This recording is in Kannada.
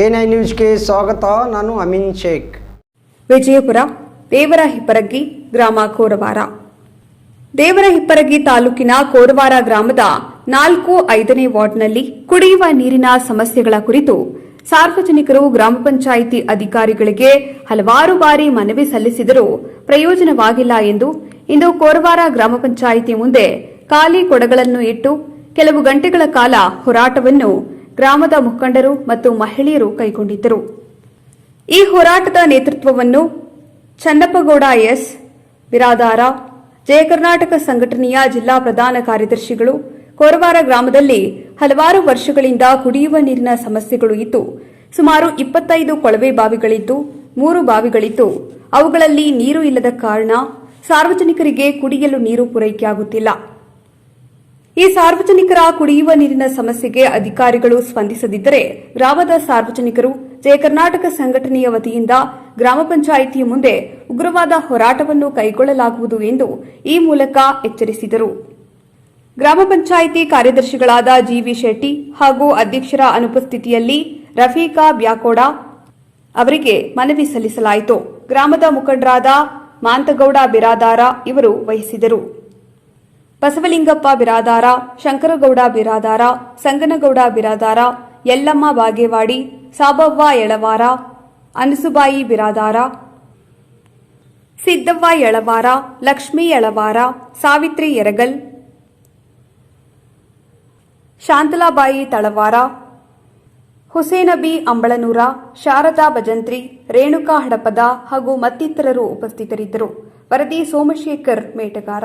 ಎನ್ ಐ ನ್ಯೂಸ್ಗೆ ಸ್ವಾಗತ. ನಾನು ಅಮಿನ್ ಶೇಖ್. ವಿಜಯಪುರ ದೇವರ ಹಿಪ್ಪರಗಿ ಗ್ರಾಮ ಕೋರವಾರ. ದೇವರ ಹಿಪ್ಪರಗಿ ತಾಲೂಕಿನ ಕೋರವಾರ ಗ್ರಾಮದ ನಾಲ್ಕು ಐದನೇ ವಾರ್ಡ್ನಲ್ಲಿ ಕುಡಿಯುವ ನೀರಿನ ಸಮಸ್ಯೆಗಳ ಕುರಿತು ಸಾರ್ವಜನಿಕರು ಗ್ರಾಮ ಪಂಚಾಯಿತಿ ಅಧಿಕಾರಿಗಳಿಗೆ ಹಲವಾರು ಬಾರಿ ಮನವಿ ಸಲ್ಲಿಸಿದರೂ ಪ್ರಯೋಜನವಾಗಿಲ್ಲ ಎಂದು ಇಂದು ಕೋರವಾರ ಗ್ರಾಮ ಪಂಚಾಯಿತಿ ಮುಂದೆ ಖಾಲಿ ಕೊಡಗಳನ್ನು ಇಟ್ಟು ಕೆಲವು ಗಂಟೆಗಳ ಕಾಲ ಹೋರಾಟವನ್ನು ಗ್ರಾಮದ ಮುಖಂಡರು ಮತ್ತು ಮಹಿಳೆಯರು ಕೈಗೊಂಡಿದ್ದರು. ಈ ಹೋರಾಟದ ನೇತೃತ್ವವನ್ನು ಚನ್ನಪ್ಪಗೌಡ ಎಸ್. ಬಿರಾದಾರ ಜಯ ಕರ್ನಾಟಕ ಸಂಘಟನೆಯ ಜಿಲ್ಲಾ ಪ್ರಧಾನ ಕಾರ್ಯದರ್ಶಿಗಳು, ಕೋರವಾರ ಗ್ರಾಮದಲ್ಲಿ ಹಲವಾರು ವರ್ಷಗಳಿಂದ ಕುಡಿಯುವ ನೀರಿನ ಸಮಸ್ಯೆಗಳು ಇದ್ದು, ಸುಮಾರು ಇಪ್ಪತ್ತೈದು ಕೊಳವೆ ಬಾವಿಗಳಿದ್ದು, ಮೂರು ಬಾವಿಗಳಿದ್ದು, ಅವುಗಳಲ್ಲಿ ನೀರು ಇಲ್ಲದ ಕಾರಣ ಸಾರ್ವಜನಿಕರಿಗೆ ಕುಡಿಯಲು ನೀರು ಪೂರೈಕೆಯಾಗುತ್ತಿಲ್ಲ. ಈ ಸಾರ್ವಜನಿಕರ ಕುಡಿಯುವ ನೀರಿನ ಸಮಸ್ಯೆಗೆ ಅಧಿಕಾರಿಗಳು ಸ್ಪಂದಿಸದಿದ್ದರೆ ಗ್ರಾಮದ ಸಾರ್ವಜನಿಕರು ಜಯ ಕರ್ನಾಟಕ ಸಂಘಟನೆಯ ವತಿಯಿಂದ ಗ್ರಾಮ ಪಂಚಾಯಿತಿಯ ಮುಂದೆ ಉಗ್ರವಾದ ಹೋರಾಟವನ್ನು ಕೈಗೊಳ್ಳಲಾಗುವುದು ಎಂದು ಈ ಮೂಲಕ ಎಚ್ಚರಿಸಿದರು. ಗ್ರಾಮ ಪಂಚಾಯಿತಿ ಕಾರ್ಯದರ್ಶಿಗಳಾದ ಜಿವಿ ಶೆಟ್ಟಿ ಹಾಗೂ ಅಧ್ಯಕ್ಷರ ಅನುಪಸ್ಥಿತಿಯಲ್ಲಿ ರಫೀಕಾ ಬ್ಯಾಕೋಡ ಅವರಿಗೆ ಮನವಿ ಸಲ್ಲಿಸಲಾಯಿತು. ಗ್ರಾಮದ ಮುಖಂಡರಾದ ಮಾಂತಗೌಡ ಬಿರಾದಾರ ಇವರು ವಹಿಸಿದರು. ಬಸವಲಿಂಗಪ್ಪ ಬಿರಾದಾರ, ಶಂಕರಗೌಡ ಬಿರಾದಾರ, ಸಂಗನಗೌಡ ಬಿರಾದಾರ, ಯಲ್ಲಮ್ಮ ಬಾಗೇವಾಡಿ, ಸಾಬವ್ವ ಎಳವಾರ ಅನಸುಬಾಯಿ ಬಿರಾದಾರ, ಸಿದ್ದವ್ವ ಎಳವಾರ ಲಕ್ಷ್ಮೀ ಎಳವಾರ ಸಾವಿತ್ರಿ ಎರಗಲ್ ಶಾಂತಲಾಬಾಯಿ ತಳವಾರ, ಹುಸೇನಬಿ ಅಂಬಳನೂರ, ಶಾರದಾ ಭಜಂತ್ರಿ, ರೇಣುಕಾ ಹಡಪದ ಹಾಗೂ ಮತ್ತಿತರರು ಉಪಸ್ಥಿತರಿದ್ದರು. ವರದಿ ಸೋಮಶೇಖರ್ ಮೇಟಗಾರ.